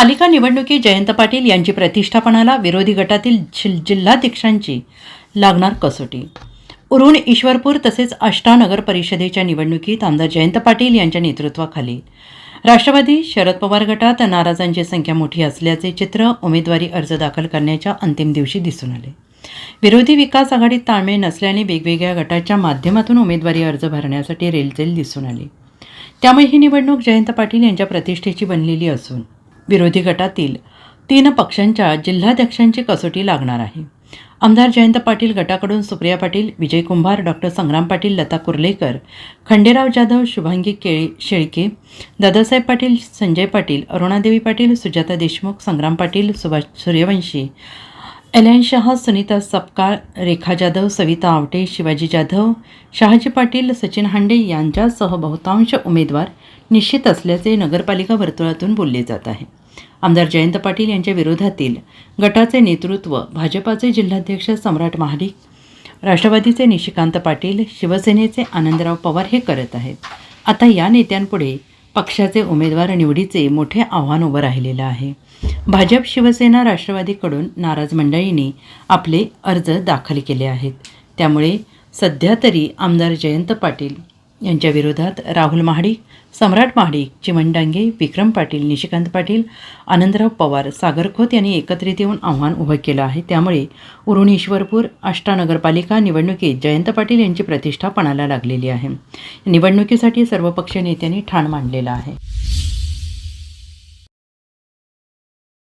पालिका निवडणुकीत जयंत पाटील यांची प्रतिष्ठापनाला विरोधी गटातील जिल्हाध्यक्षांची लागणार कसोटी. उरुण ईश्वरपूर तसेच आष्टा नगर परिषदेच्या निवडणुकीत आमदार जयंत पाटील यांच्या नेतृत्वाखाली राष्ट्रवादी शरद पवार गटात नाराजांची संख्या मोठी असल्याचे चित्र उमेदवारी अर्ज दाखल करण्याच्या अंतिम दिवशी दिसून आले. विरोधी विकास आघाडीत ताळमेळ नसल्याने वेगवेगळ्या गटाच्या माध्यमातून उमेदवारी अर्ज भरण्यासाठी रेलचेल दिसून आली. त्यामुळे ही निवडणूक जयंत पाटील यांच्या प्रतिष्ठेची बनलेली असून विरोधी गटातील तीन पक्षांच्या जिल्हाध्यक्षांची कसोटी लागणार आहे. आमदार जयंत पाटील गटाकडून सुप्रिया पाटील विजय कुंभार डॉक्टर संग्राम पाटील लता कुर्लेकर खंडेराव जाधव शुभांगी केळी शेळके दादासाहेब पाटील संजय पाटील अरुणादेवी पाटील सुजाता देशमुख संग्राम पाटील सुभाष सूर्यवंशी एलयन शहा सुनीता सपकाळ रेखा जाधव सविता आवटे शिवाजी जाधव शहाजी पाटील सचिन हांडे यांच्यासह बहुतांश उमेदवार निश्चित असल्याचे नगरपालिका वर्तुळातून बोलले जात आहे. आमदार जयंत पाटील यांच्या विरोधातील गटाचे नेतृत्व भाजपाचे जिल्हाध्यक्ष सम्राट महाडिक राष्ट्रवादीचे निशिकांत पाटील शिवसेनेचे आनंदराव पवार हे करत आहेत. आता या नेत्यांपुढे पक्षाचे उमेदवार निवडीचे मोठे आव्हान उभं राहिलेलं आहे. भाजप शिवसेना राष्ट्रवादीकडून नाराज मंडळींनी आपले अर्ज दाखल केले आहेत. त्यामुळे सध्या तरी आमदार जयंत पाटील यांच्या विरोधात राहुल महाडिक सम्राट महाडिक चिमण डांगे विक्रम पाटील निशिकांत पाटील आनंदराव पवार सागर खोत यांनी एकत्रित येऊन आव्हान उभं केलं आहे. त्यामुळे उरुणेश्वरपूर आष्टा नगरपालिका निवडणुकीत जयंत पाटील यांची प्रतिष्ठा पणाला लागलेली आहे. निवडणुकीसाठी सर्वपक्षीय नेत्यांनी ठाण मांडलेलं आहे.